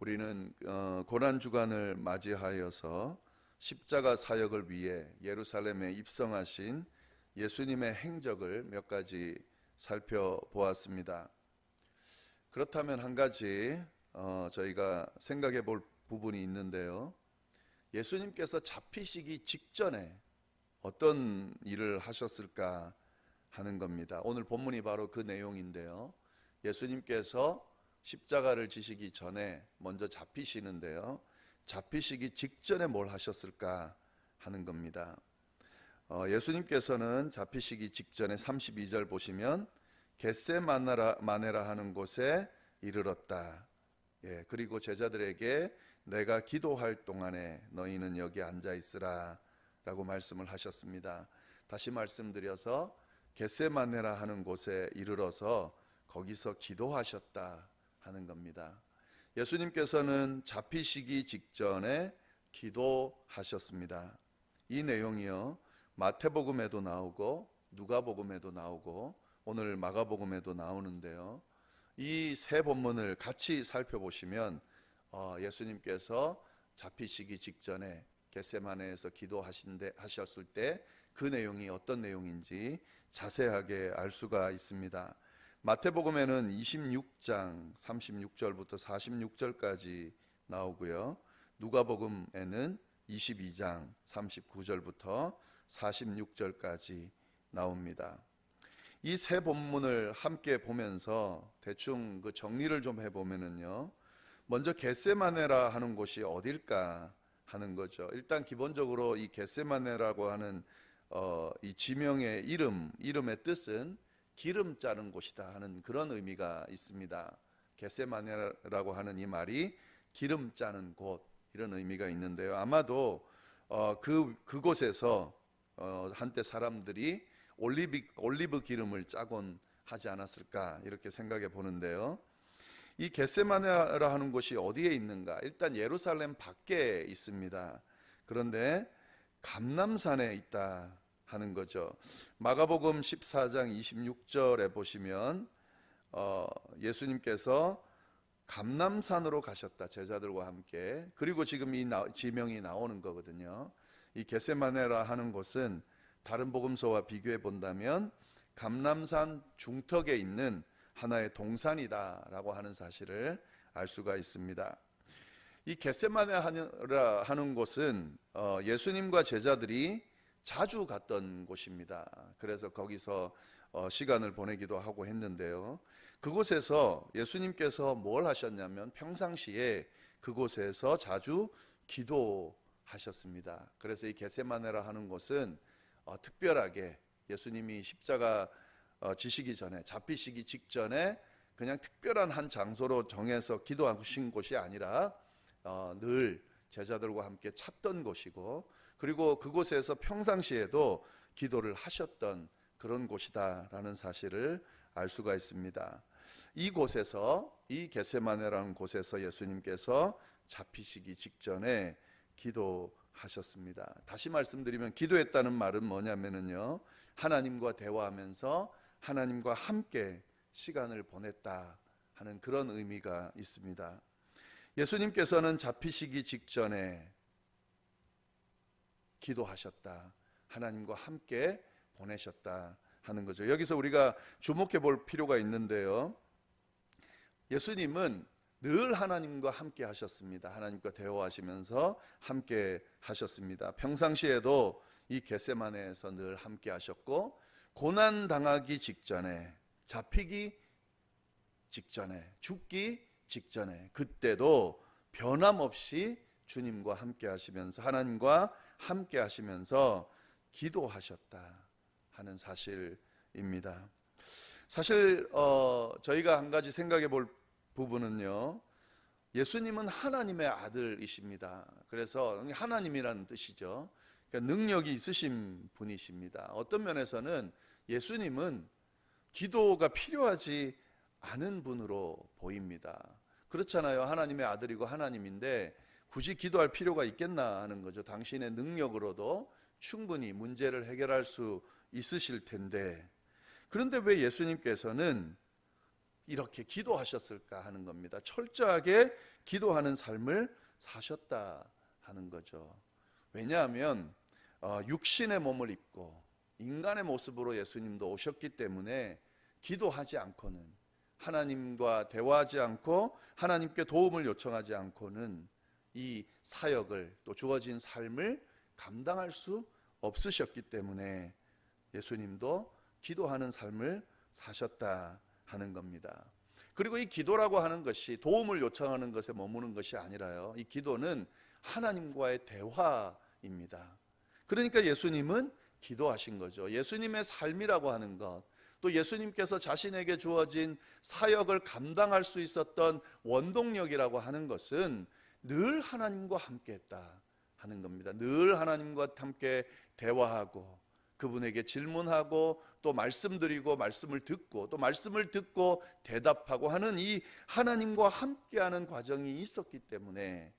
우리는 어, 고난 주간을 맞이하여서 십자가 사역을 위해 예루살렘에 입성하신 예수님의 행적을 몇 가지 살펴보았습니다. 그렇다면 한 가지 어, 저희가 생각해 볼 부분이 있는데요. 예수님께서 잡히시기 직전에 어떤 일을 하셨을까 하는 겁니다. 오늘 본문이 바로 그 내용인데요. 예수님께서 십자가를 지시기 전에 먼저 잡히시는데요. 잡히시기 직전에 뭘 하셨을까 하는 겁니다. 어, 예수님께서는 잡히시기 직전에 32절 보시면 겟세마네라 마네라 하는 곳에 이르렀다. 예, 그리고 제자들에게 내가 기도할 동안에 너희는 여기 앉아 있으라 라고 말씀을 하셨습니다. 다시 말씀드려서 겟세마네라 하는 곳에 이르러서 거기서 기도하셨다 하는 겁니다. 예수님께서는 잡히시기 직전에 기도하셨습니다. 이 내용이요. 마태복음에도 나오고 누가복음에도 나오고 오늘 마가복음에도 나오는데요. 이 세 본문을 같이 살펴보시면 어, 예수님께서 잡히시기 직전에 겟세마네에서 기도하신데 하셨을 때 그 내용이 어떤 내용인지 자세하게 알 수가 있습니다. 마태복음에는 26장 36절부터 46절까지 나오고요. 누가복음에는 22장 39절부터 46절까지 나옵니다. 이 세 본문을 함께 보면서 대충 그 정리를 좀 해보면은요. 먼저 겟세마네라 하는 곳이 어딜까 하는 거죠. 일단 기본적으로 이 겟세마네라고 하는 어, 이 지명의 이름, 이름의 뜻은 기름 짜는 곳이다 하는 그런 의미가 있습니다. 겟세마네라고 하는 이 말이 기름 짜는 곳 이런 의미가 있는데요. 아마도 어, 그 그곳에서 어, 한때 사람들이 올리브 올리브 기름을 짜곤 하지 않았을까 이렇게 생각해 보는데요. 이 겟세마네라 하는 곳이 어디에 있는가? 일단 예루살렘 밖에 있습니다. 그런데 감남산에 있다 하는 거죠. 마가복음 14장 26절에 보시면 어, 예수님께서 감남산으로 가셨다 제자들과 함께 그리고 지금 이 나, 지명이 나오는 거거든요. 이 게세마네라 하는 곳은 다른 복음서와 비교해 본다면 감남산 중턱에 있는 하나의 동산이다라고 하는 사실을 알 수가 있습니다. 이 겟세마네라 하는 곳은 어, 예수님과 제자들이 자주 갔던 곳입니다. 그래서 거기서 어, 시간을 보내기도 하고 했는데요. 그곳에서 예수님께서 뭘 하셨냐면 평상시에 그곳에서 자주 기도하셨습니다. 그래서 이 겟세마네라 하는 곳은 어, 특별하게 예수님이 십자가 어, 지시기 전에 잡히시기 직전에 그냥 특별한 한 장소로 정해서 기도하신 곳이 아니라 어, 늘 제자들과 함께 찾던 곳이고 그리고 그곳에서 평상시에도 기도를 하셨던 그런 곳이다라는 사실을 알 수가 있습니다. 이곳에서 이 겟세마네라는 곳에서 예수님께서 잡히시기 직전에 기도하셨습니다. 다시 말씀드리면 기도했다는 말은 뭐냐면은요. 하나님과 대화하면서 하나님과 함께 시간을 보냈다 하는 그런 의미가 있습니다. 예수님께서는 잡히시기 직전에 기도하셨다. 하나님과 함께 보내셨다 하는 거죠. 여기서 우리가 주목해 볼 필요가 있는데요. 예수님은 늘 하나님과 함께 하셨습니다. 하나님과 대화하시면서 함께 하셨습니다. 평상시에도 이 겟세마네에서 늘 함께 하셨고 고난 당하기 직전에 잡히기 직전에 죽기 직전에 그때도 변함없이 주님과 함께 하시면서 하나님과 함께 하시면서 기도하셨다 하는 사실입니다. 사실 어, 저희가 한 가지 생각해 볼 부분은요. 예수님은 하나님의 아들이십니다. 그래서 하나님이라는 뜻이죠. 그러니까 능력이 있으신 분이십니다. 어떤 면에서는 예수님은 기도가 필요하지 않은 분으로 보입니다. 그렇잖아요. 하나님의 아들이고 하나님인데 굳이 기도할 필요가 있겠나 하는 거죠. 당신의 능력으로도 충분히 문제를 해결할 수 있으실 텐데. 그런데 왜 예수님께서는 이렇게 기도하셨을까 하는 겁니다. 철저하게 기도하는 삶을 사셨다 하는 거죠. 왜냐하면 어, 육신의 몸을 입고 인간의 모습으로 예수님도 오셨기 때문에 기도하지 않고는 하나님과 대화하지 않고 하나님께 도움을 요청하지 않고는 이 사역을 또 주어진 삶을 감당할 수 없으셨기 때문에 예수님도 기도하는 삶을 사셨다 하는 겁니다. 그리고 이 기도라고 하는 것이 도움을 요청하는 것에 머무는 것이 아니라요. 이 기도는 하나님과의 대화입니다. 그러니까 예수님은 기도하신 거죠. 예수님의 삶이라고 하는 것, 또 예수님께서 자신에게 주어진 사역을 감당할 수 있었던 원동력이라고 하는 것은 늘 하나님과 함께 했다 하는 겁니다. 늘 하나님과 함께 대화하고 그분에게 질문하고 또 말씀드리고 말씀을 듣고 또 말씀을 듣고 대답하고 하는 이 하나님과 함께하는 과정이 있었기 때문에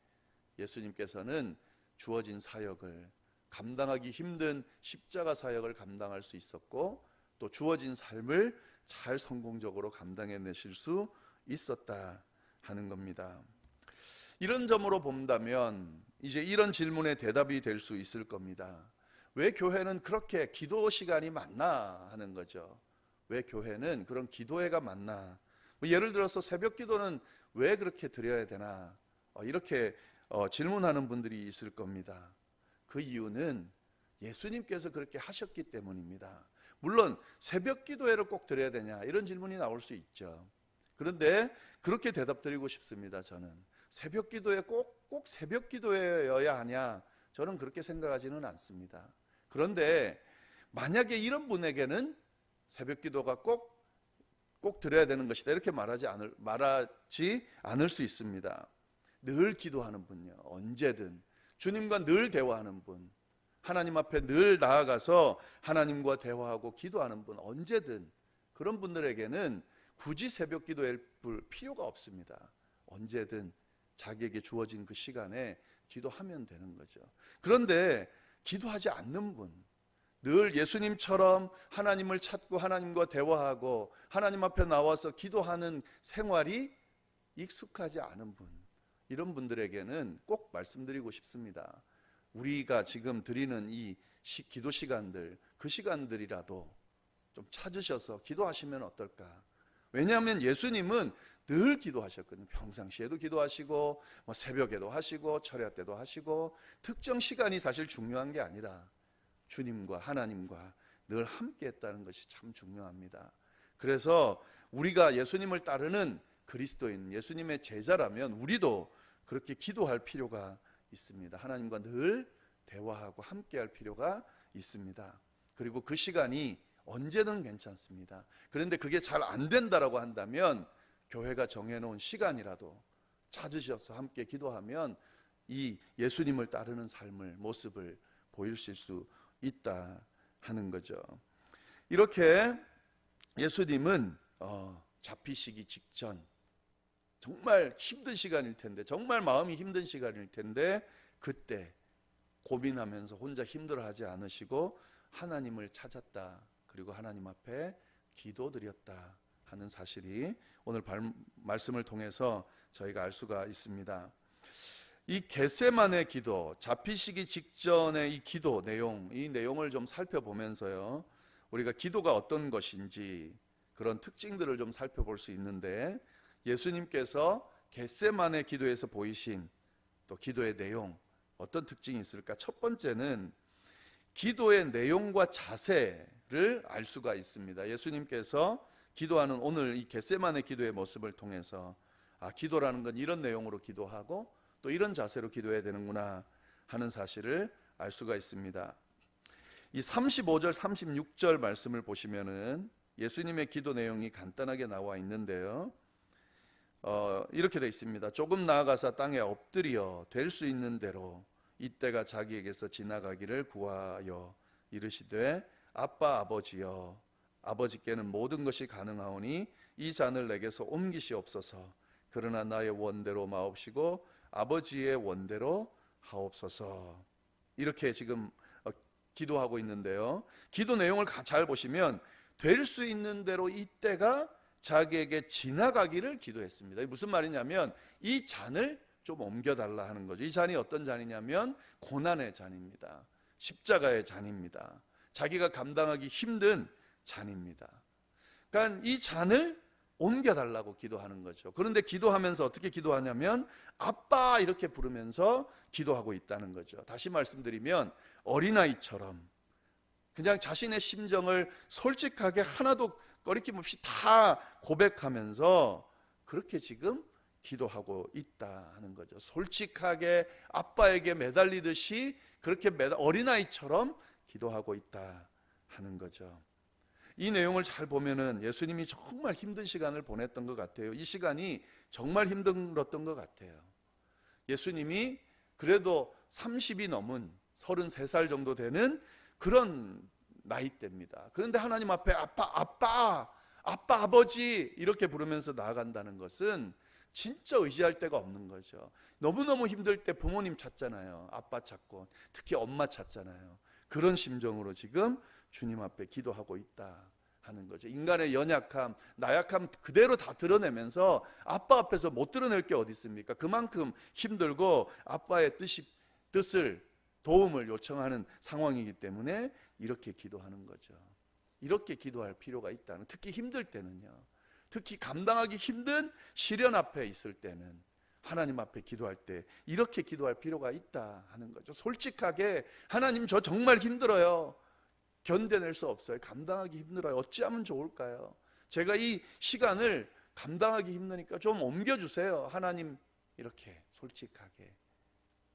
예수님께서는 주어진 사역을 감당하기 힘든 십자가 사역을 감당할 수 있었고 또 주어진 삶을 잘 성공적으로 감당해 내실 수 있었다 하는 겁니다. 이런 점으로 본다면 이제 이런 질문에 대답이 될 수 있을 겁니다. 왜 교회는 그렇게 기도 시간이 많나 하는 거죠. 왜 교회는 그런 기도회가 많나? 뭐 예를 들어서 새벽 기도는 왜 그렇게 드려야 되나? 어, 이렇게 어, 질문하는 분들이 있을 겁니다. 그 이유는 예수님께서 그렇게 하셨기 때문입니다. 물론 새벽 기도회를 꼭 드려야 되냐 이런 질문이 나올 수 있죠. 그런데 그렇게 대답드리고 싶습니다. 저는 새벽 기도회 꼭, 꼭 새벽 기도회여야 하냐? 저는 그렇게 생각하지는 않습니다. 그런데 만약에 이런 분에게는 새벽 기도가 꼭, 꼭 드려야 되는 것이다. 이렇게 말하지 않을, 말하지 않을 수 있습니다. 늘 기도하는 분요. 언제든. 주님과 늘 대화하는 분. 하나님 앞에 늘 나아가서 하나님과 대화하고 기도하는 분. 언제든. 그런 분들에게는 굳이 새벽 기도할 필요가 없습니다. 언제든 자기에게 주어진 그 시간에 기도하면 되는 거죠. 그런데 기도하지 않는 분, 늘 예수님처럼 하나님을 찾고 하나님과 대화하고 하나님 앞에 나와서 기도하는 생활이 익숙하지 않은 분, 이런 분들에게는 꼭 말씀드리고 싶습니다. 우리가 지금 드리는 이 시, 기도 시간들, 그 시간들이라도 좀 찾으셔서 기도하시면 어떨까? 왜냐하면 예수님은 늘 기도하셨거든요. 평상시에도 기도하시고 뭐 새벽에도 하시고 철야 때도 하시고 특정 시간이 사실 중요한 게 아니라 주님과 하나님과 늘 함께 했다는 것이 참 중요합니다. 그래서 우리가 예수님을 따르는 그리스도인 예수님의 제자라면 우리도 그렇게 기도할 필요가 있습니다. 하나님과 늘 대화하고 함께 할 필요가 있습니다. 그리고 그 시간이 언제든 괜찮습니다. 그런데 그게 잘 안 된다라고 한다면 교회가 정해놓은 시간이라도 찾으셔서 함께 기도하면 이 예수님을 따르는 삶을 모습을 보이실 수 있다 하는 거죠. 이렇게 예수님은 어, 잡히시기 직전 정말 힘든 시간일 텐데 정말 마음이 힘든 시간일 텐데 그때 고민하면서 혼자 힘들어하지 않으시고 하나님을 찾았다 그리고 하나님 앞에 기도드렸다 하는 사실이 오늘 발, 말씀을 통해서 저희가 알 수가 있습니다. 이 겟세만의 기도, 잡히시기 직전의 이 기도 내용, 이 내용을 좀 살펴보면서요. 우리가 기도가 어떤 것인지 그런 특징들을 좀 살펴볼 수 있는데 예수님께서 겟세만의 기도에서 보이신 또 기도의 내용 어떤 특징이 있을까? 첫 번째는 기도의 내용과 자세를 알 수가 있습니다. 예수님께서 기도하는 오늘 이 겟세만의 기도의 모습을 통해서 아, 기도라는 건 이런 내용으로 기도하고 또 이런 자세로 기도해야 되는구나 하는 사실을 알 수가 있습니다. 이 35절 36절 말씀을 보시면은 예수님의 기도 내용이 간단하게 나와 있는데요. 어, 이렇게 되어 있습니다. 조금 나아가서 땅에 엎드려 될 수 있는 대로 이때가 자기에게서 지나가기를 구하여 이르시되 아빠 아버지여 아버지께는 모든 것이 가능하오니 이 잔을 내게서 옮기시옵소서. 그러나 나의 원대로 마옵시고 아버지의 원대로 하옵소서. 이렇게 지금 어, 기도하고 있는데요. 기도 내용을 잘 보시면 될 수 있는 대로 이때가 자기에게 지나가기를 기도했습니다. 무슨 말이냐면 이 잔을 좀 옮겨달라 하는 거죠. 이 잔이 어떤 잔이냐면 고난의 잔입니다. 십자가의 잔입니다. 자기가 감당하기 힘든 잔입니다. 그러니까 이 잔을 옮겨달라고 기도하는 거죠. 그런데 기도하면서 어떻게 기도하냐면 아빠 이렇게 부르면서 기도하고 있다는 거죠. 다시 말씀드리면 어린아이처럼 그냥 자신의 심정을 솔직하게 하나도 꺼리낌 없이 다 고백하면서 그렇게 지금 기도하고 있다 하는 거죠. 솔직하게 아빠에게 매달리듯이 그렇게 매달, 어린아이처럼 기도하고 있다 하는 거죠. 이 내용을 잘 보면은 예수님이 정말 힘든 시간을 보냈던 것 같아요. 이 시간이 정말 힘들었던 것 같아요. 예수님이 그래도 30이 넘은 33살 정도 되는 그런 나이대입니다. 그런데 하나님 앞에 아빠, 아빠, 아빠, 아버지 이렇게 부르면서 나아간다는 것은 진짜 의지할 데가 없는 거죠. 너무너무 힘들 때 부모님 찾잖아요. 아빠 찾고 특히 엄마 찾잖아요. 그런 심정으로 지금 주님 앞에 기도하고 있다 하는 거죠. 인간의 연약함, 나약함 그대로 다 드러내면서 아빠 앞에서 못 드러낼 게 어디 있습니까? 그만큼 힘들고 아빠의 뜻이 뜻을 도움을 요청하는 상황이기 때문에 이렇게 기도하는 거죠. 이렇게 기도할 필요가 있다는 특히 힘들 때는요. 특히 감당하기 힘든 시련 앞에 있을 때는 하나님 앞에 기도할 때 이렇게 기도할 필요가 있다 하는 거죠. 솔직하게 하나님 저 정말 힘들어요. 견뎌낼 수 없어요. 감당하기 힘들어요. 어찌하면 좋을까요? 제가 이 시간을 감당하기 힘드니까 좀 옮겨주세요. 하나님 이렇게 솔직하게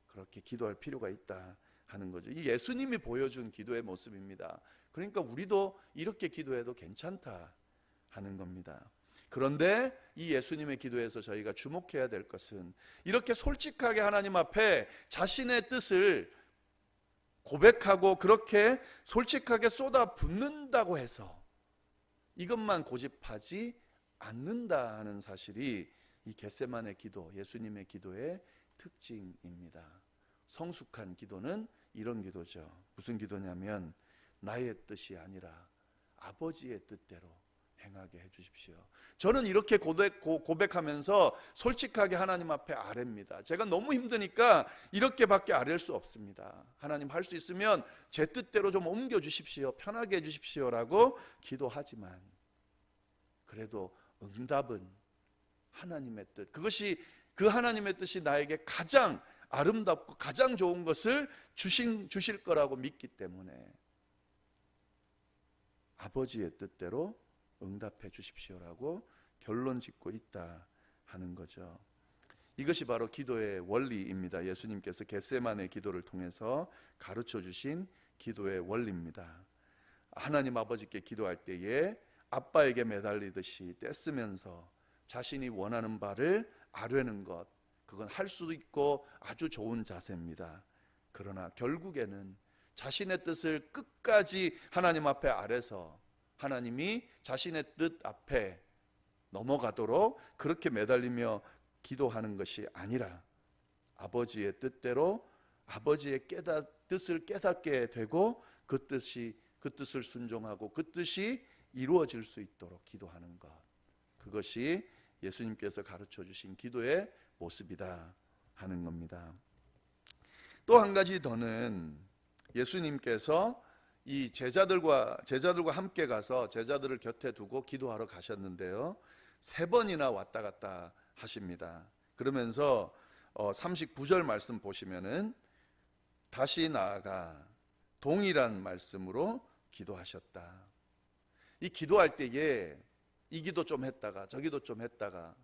그렇게 기도할 필요가 있다 하는 거죠. 이 예수님이 보여준 기도의 모습입니다. 그러니까 우리도 이렇게 기도해도 괜찮다 하는 겁니다. 그런데 이 예수님의 기도에서 저희가 주목해야 될 것은 이렇게 솔직하게 하나님 앞에 자신의 뜻을 고백하고 그렇게 솔직하게 쏟아 붓는다고 해서 이것만 고집하지 않는다 하는 사실이 이 겟세만의 기도, 예수님의 기도의 특징입니다. 성숙한 기도는 이런 기도죠. 무슨 기도냐면 나의 뜻이 아니라 아버지의 뜻대로 행하게 해 주십시오. 저는 이렇게 고백, 고백 하면서 솔직하게 하나님 앞에 아뢰입니다. 제가 너무 힘드니까 이렇게밖에 아뢰일 수 없습니다. 하나님 할 수 있으면 제 뜻대로 좀 옮겨 주십시오. 편하게 해 주십시오라고 기도하지만 그래도 응답은 하나님의 뜻. 그것이 그 하나님의 뜻이 나에게 가장 아름답고 가장 좋은 것을 주신, 주실 거라고 믿기 때문에 아버지의 뜻대로 응답해 주십시오라고 결론 짓고 있다 하는 거죠. 이것이 바로 기도의 원리입니다. 예수님께서 겟세만의 기도를 통해서 가르쳐 주신 기도의 원리입니다. 하나님 아버지께 기도할 때에 아빠에게 매달리듯이 떼쓰면서 자신이 원하는 바를 아뢰는 것 그건 할 수도 있고 아주 좋은 자세입니다. 그러나 결국에는 자신의 뜻을 끝까지 하나님 앞에 아래서 하나님이 자신의 뜻 앞에 넘어가도록 그렇게 매달리며 기도하는 것이 아니라 아버지의 뜻대로 아버지의 깨닫, 뜻을 깨닫게 되고 그 뜻이 그 뜻을 순종하고 그 뜻이 이루어질 수 있도록 기도하는 것. 그것이 예수님께서 가르쳐 주신 기도의 모습이다 하는 겁니다. 또 한 가지 더는 예수님께서 이 제자들과 제자들과 함께 가서 제자들을 곁에 두고 기도하러 가셨는데요. 세 번이나 왔다 갔다 하십니다. 그러면서 어 39절 말씀 보시면은 다시 나아가 동일한 말씀으로 기도하셨다. 이 기도할 때에 이 기도 좀 했다가 저 기도 좀 했다가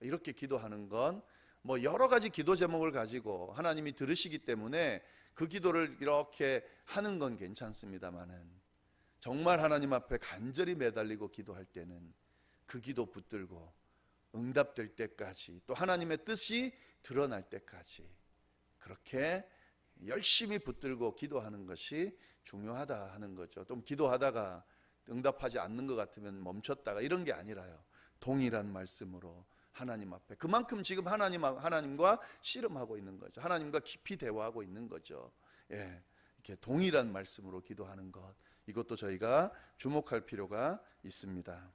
이렇게 기도하는 건 뭐 여러 가지 기도 제목을 가지고 하나님이 들으시기 때문에 그 기도를 이렇게 하는 건 괜찮습니다만은 정말 하나님 앞에 간절히 매달리고 기도할 때는 그 기도 붙들고 응답될 때까지 또 하나님의 뜻이 드러날 때까지 그렇게 열심히 붙들고 기도하는 것이 중요하다 하는 거죠. 좀 기도하다가 응답하지 않는 것 같으면 멈췄다가 이런 게 아니라요. 동일한 말씀으로 하나님 앞에 그만큼 지금 하나님 하나님과 씨름하고 있는 거죠. 하나님과 깊이 대화하고 있는 거죠. 예. 이렇게 동일한 말씀으로 기도하는 것 이것도 저희가 주목할 필요가 있습니다.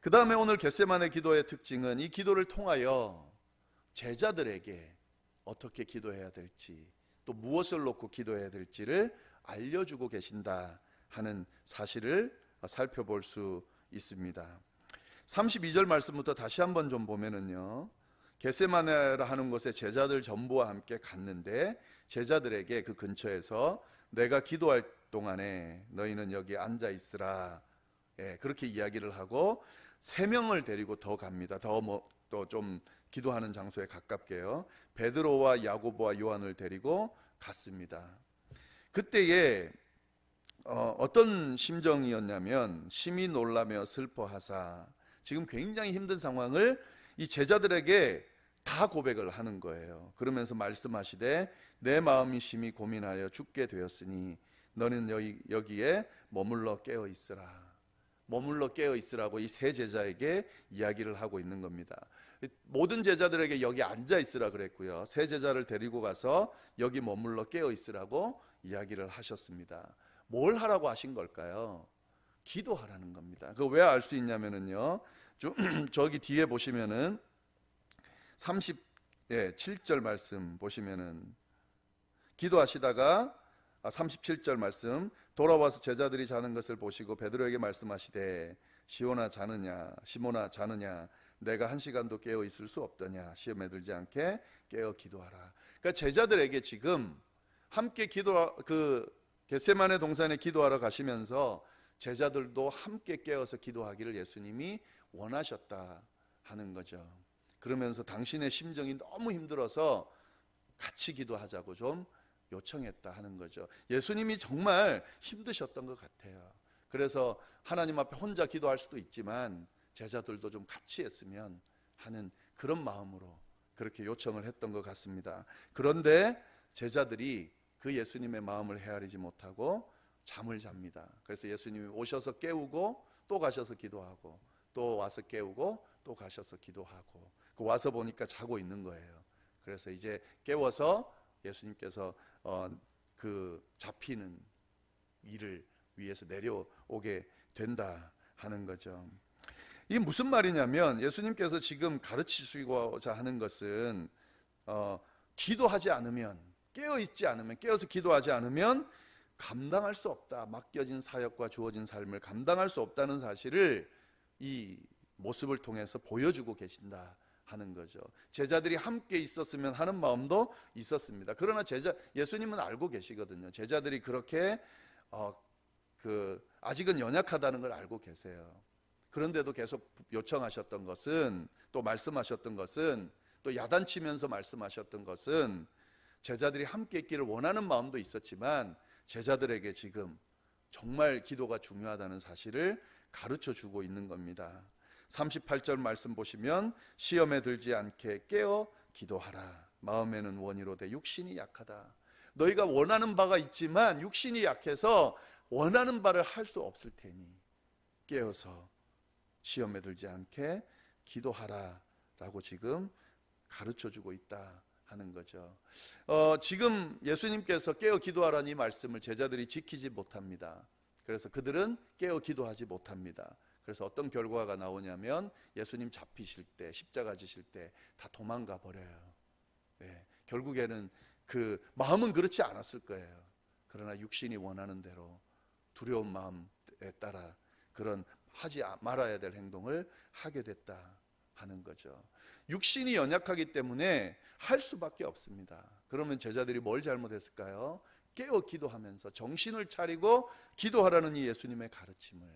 그 다음에 오늘 겟세만의 기도의 특징은 이 기도를 통하여 제자들에게 어떻게 기도해야 될지 또 무엇을 놓고 기도해야 될지를 알려주고 계신다 하는 사실을 살펴볼 수 있습니다. 32절 말씀부터 다시 한번 좀 보면은요. 겟세마네라 하는 곳에 제자들 전부와 함께 갔는데 제자들에게 그 근처에서 내가 기도할 동안에 너희는 여기 앉아 있으라. 예, 그렇게 이야기를 하고 세 명을 데리고 더 갑니다. 더 뭐 또 좀 기도하는 장소에 가깝게요. 베드로와 야고보와 요한을 데리고 갔습니다. 그때에 어, 어떤 심정이었냐면 심히 놀라며 슬퍼하사 지금 굉장히 힘든 상황을 이 제자들에게 다 고백을 하는 거예요. 그러면서 말씀하시되 내 마음이 심히 고민하여 죽게 되었으니 너는 여기, 여기 에 머물러 깨어 있으라. 머물러 깨어 있으라고 이 세 제자에게 이야기를 하고 있는 겁니다. 모든 제자들에게 여기 앉아 있으라 그랬고요. 세 제자를 데리고 가서 여기 머물러 깨어 있으라고 이야기를 하셨습니다. 뭘 하라고 하신 걸까요? 기도하라는 겁니다. 그 왜 알 수 있냐면은요. 좀 저기 뒤에 보시면은 37절 말씀 보시면은 기도하시다가 아, 37절 말씀 돌아와서 제자들이 자는 것을 보시고 베드로에게 말씀하시되 시오나 자느냐 시모나 자느냐 내가 한 시간도 깨어 있을 수 없더냐 시험에 들지 않게 깨어 기도하라. 그러니까 제자들에게 지금 함께 기도 그 겟세만의 동산에 기도하러 가시면서 제자들도 함께 깨어서 기도하기를 예수님이 원하셨다 하는 거죠. 그러면서 당신의 심정이 너무 힘들어서 같이 기도하자고 좀 요청했다 하는 거죠. 예수님이 정말 힘드셨던 것 같아요. 그래서 하나님 앞에 혼자 기도할 수도 있지만 제자들도 좀 같이 했으면 하는 그런 마음으로 그렇게 요청을 했던 것 같습니다. 그런데 제자들이 그 예수님의 마음을 헤아리지 못하고 잠을 잡니다. 그래서 예수님이 오셔서 깨우고 또 가셔서 기도하고 또 와서 깨우고 또 가셔서 기도하고 그 와서 보니까 자고 있는 거예요. 그래서 이제 깨워서 예수님께서 어, 그 잡히는 일을 위해서 내려오게 된다 하는 거죠. 이게 무슨 말이냐면 예수님께서 지금 가르치시고자 하는 것은 어, 기도하지 않으면 깨어 있지 않으면 깨어서 기도하지 않으면 감당할 수 없다. 맡겨진 사역과 주어진 삶을 감당할 수 없다는 사실을 이 모습을 통해서 보여주고 계신다 하는 거죠. 제자들이 함께 있었으면 하는 마음도 있었습니다. 그러나 제자 예수님은 알고 계시거든요. 제자들이 그렇게 어, 그 아직은 연약하다는 걸 알고 계세요. 그런데도 계속 요청하셨던 것은 또 말씀하셨던 것은 또 야단치면서 말씀하셨던 것은 제자들이 함께 있기를 원하는 마음도 있었지만 제자들에게 지금 정말 기도가 중요하다는 사실을 가르쳐 주고 있는 겁니다. 38절 말씀 보시면 시험에 들지 않게 깨어 기도하라. 마음에는 원이로되 육신이 약하다. 너희가 원하는 바가 있지만 육신이 약해서 원하는 바를 할 수 없을 테니 깨어서 시험에 들지 않게 기도하라라고 지금 가르쳐 주고 있다 하는 거죠. 어, 지금 예수님께서 깨어 기도하라는 이 말씀을 제자들이 지키지 못합니다. 그래서 그들은 깨어 기도하지 못합니다. 그래서 어떤 결과가 나오냐면 예수님 잡히실 때 십자가 지실 때 다 도망가 버려요. 네, 결국에는 그 마음은 그렇지 않았을 거예요. 그러나 육신이 원하는 대로 두려운 마음에 따라 그런 하지 말아야 될 행동을 하게 됐다 하는 거죠. 육신이 연약하기 때문에 할 수밖에 없습니다. 그러면 제자들이 뭘 잘못했을까요? 깨어 기도하면서 정신을 차리고 기도하라는 이 예수님의 가르침을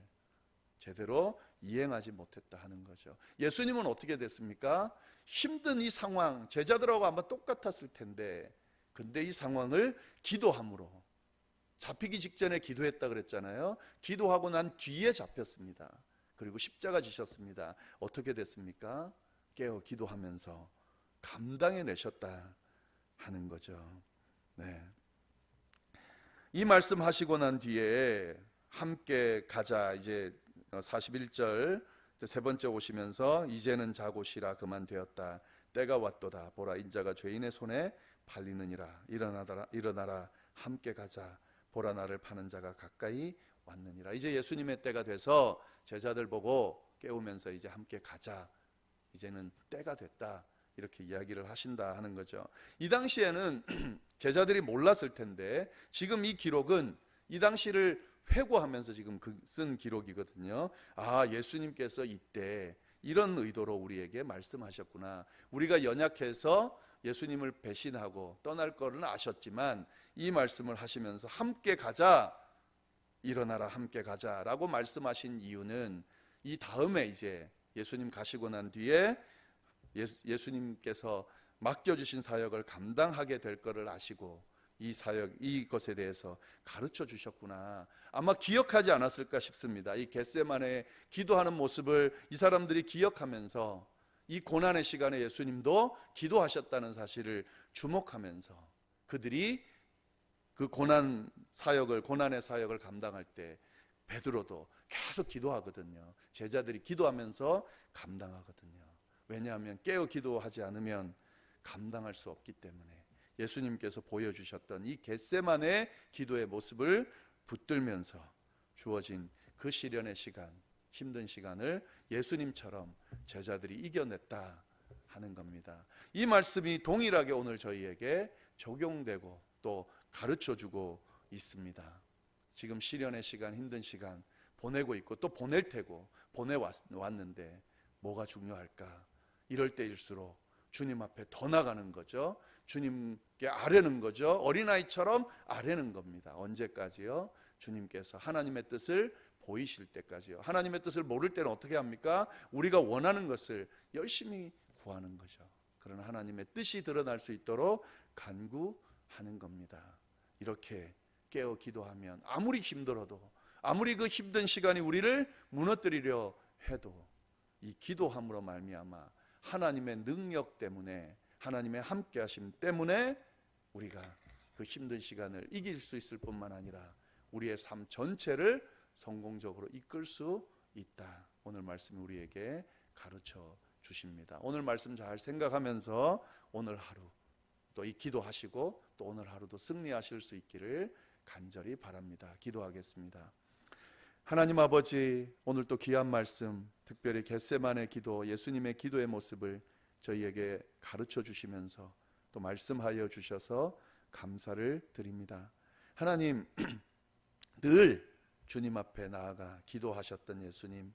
제대로 이행하지 못했다 하는 거죠. 예수님은 어떻게 됐습니까? 힘든 이 상황, 제자들하고 아마 똑같았을 텐데, 근데 이 상황을 기도함으로 잡히기 직전에 기도했다 그랬잖아요. 기도하고 난 뒤에 잡혔습니다. 그리고 십자가 지셨습니다. 어떻게 됐습니까? 깨어 기도하면서 감당해 내셨다 하는 거죠. 네. 이 말씀 하시고 난 뒤에 함께 가자 이제 41절 세 번째 오시면서 이제는 자고 쉬라 그만 되었다 때가 왔도다 보라 인자가 죄인의 손에 팔리느니라 일어나라 일어나라 함께 가자 보라 나를 파는 자가 가까이 왔느니라 이제 예수님의 때가 돼서 제자들 보고 깨우면서 이제 함께 가자. 이제는 때가 됐다. 이렇게 이야기를 하신다 하는 거죠. 이 당시에는 제자들이 몰랐을 텐데 지금 이 기록은 이 당시를 회고하면서 지금 그- 쓴 기록이거든요. 아, 예수님께서 이때 이런 의도로 우리에게 말씀하셨구나. 우리가 연약해서 예수님을 배신하고 떠날 거는 아셨지만 이 말씀을 하시면서 함께 가자. 일어나라 함께 가자라고 말씀하신 이유는 이 다음에 이제 예수님 가시고 난 뒤에 예수, 예수 님께서 맡겨주신 사역을 감당하게 될 거를 아시고 이 사역 이것에 대해서 가르쳐 주셨구나 아마 기억하지 않았을까 싶습니다 이 겟세만의 기도하는 모습을 이 사람들이 기억하면서 이 고난의 시간에 예수님도 기도하셨다는 사실을 주목하면서 그들이 그 고난 사역을 고난의 사역을 감당할 때 베드로도 계속 기도하거든요. 제자들이 기도하면서 감당하거든요. 왜냐하면 깨어 기도하지 않으면 감당할 수 없기 때문에 예수님께서 보여주셨던 이 겟세만의 기도의 모습을 붙들면서 주어진 그 시련의 시간, 힘든 시간을 예수님처럼 제자들이 이겨냈다 하는 겁니다. 이 말씀이 동일하게 오늘 저희에게 적용되고 또 가르쳐 주고 있습니다. 지금 시련의 시간, 힘든 시간 보내고 있고 또 보낼 테고 보내 왔는데 뭐가 중요할까? 이럴 때일수록 주님 앞에 더 나가는 거죠. 주님께 아뢰는 거죠. 어린아이처럼 아뢰는 겁니다. 언제까지요? 주님께서 하나님의 뜻을 보이실 때까지요. 하나님의 뜻을 모를 때는 어떻게 합니까? 우리가 원하는 것을 열심히 구하는 거죠. 그러나 하나님의 뜻이 드러날 수 있도록 간구하는 겁니다. 이렇게 깨어 기도하면 아무리 힘들어도 아무리 그 힘든 시간이 우리를 무너뜨리려 해도 이 기도함으로 말미암아 하나님의 능력 때문에 하나님의 함께하심 때문에 우리가 그 힘든 시간을 이길 수 있을 뿐만 아니라 우리의 삶 전체를 성공적으로 이끌 수 있다. 오늘 말씀이 우리에게 가르쳐 주십니다. 오늘 말씀 잘 생각하면서 오늘 하루 또 이 기도하시고 또 오늘 하루도 승리하실 수 있기를 간절히 바랍니다. 기도하겠습니다. 하나님 아버지 오늘 또 귀한 말씀 특별히 겟세만의 기도 예수님의 기도의 모습을 저희에게 가르쳐 주시면서 또 말씀하여 주셔서 감사를 드립니다. 하나님 늘 주님 앞에 나아가 기도하셨던 예수님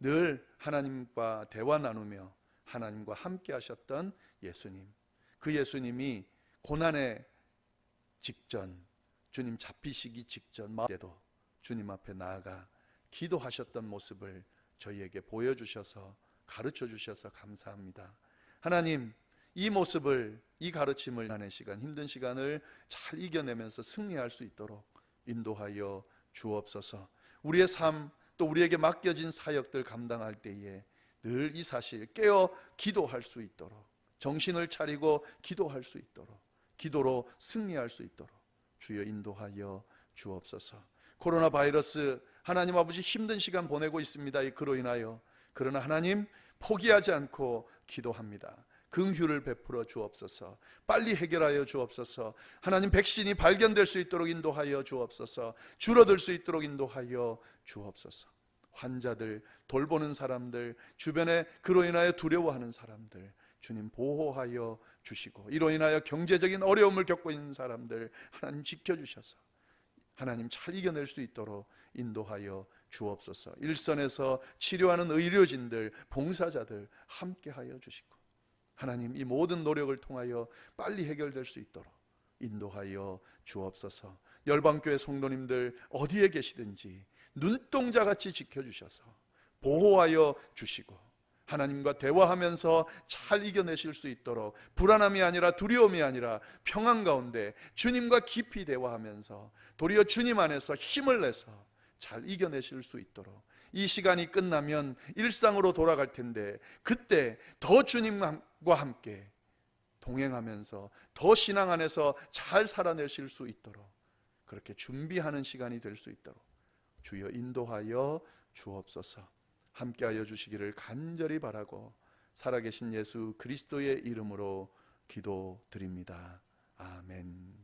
늘 하나님과 대화 나누며 하나님과 함께 하셨던 예수님 그 예수님이 고난의 직전 주님 잡히시기 직전 때도 주님 앞에 나아가 기도하셨던 모습을 저희에게 보여주셔서 가르쳐 주셔서 감사합니다. 하나님, 이 모습을, 이 가르침을 하는 시간, 힘든 시간을 잘 이겨내면서 승리할 수 있도록 인도하여 주옵소서. 우리의 삶, 또 우리에게 맡겨진 사역들 감당할 때에 늘 이 사실 깨어 기도할 수 있도록 정신을 차리고 기도할 수 있도록 기도로 승리할 수 있도록 주여 인도하여 주옵소서. 코로나 바이러스 하나님 아버지 힘든 시간 보내고 있습니다. 이 그로 인하여 그러나 하나님 포기하지 않고 기도합니다. 긍휼을 베풀어 주옵소서. 빨리 해결하여 주옵소서. 하나님 백신이 발견될 수 있도록 인도하여 주옵소서. 줄어들 수 있도록 인도하여 주옵소서. 환자들, 돌보는 사람들, 주변에 그로 인하여 두려워하는 사람들, 주님 보호하여 주시고 이로 인하여 경제적인 어려움을 겪고 있는 사람들 하나님 지켜 주셔서 하나님 잘 이겨낼 수 있도록 인도하여 주옵소서. 일선에서 치료하는 의료진들, 봉사자들 함께하여 주시고 하나님 이 모든 노력을 통하여 빨리 해결될 수 있도록 인도하여 주옵소서. 열방교회 성도님들 어디에 계시든지 눈동자 같이 지켜 주셔서 보호하여 주시고 하나님과 대화하면서 잘 이겨내실 수 있도록 불안함이 아니라 두려움이 아니라 평안 가운데 주님과 깊이 대화하면서 도리어 주님 안에서 힘을 내서 잘 이겨내실 수 있도록 이 시간이 끝나면 일상으로 돌아갈 텐데 그때 더 주님과 함께 동행하면서 더 신앙 안에서 잘 살아내실 수 있도록 그렇게 준비하는 시간이 될 수 있도록 주여 인도하여 주옵소서. 함께하여 주시기를 간절히 바라고 살아계신 예수 그리스도의 이름으로 기도드립니다. 아멘.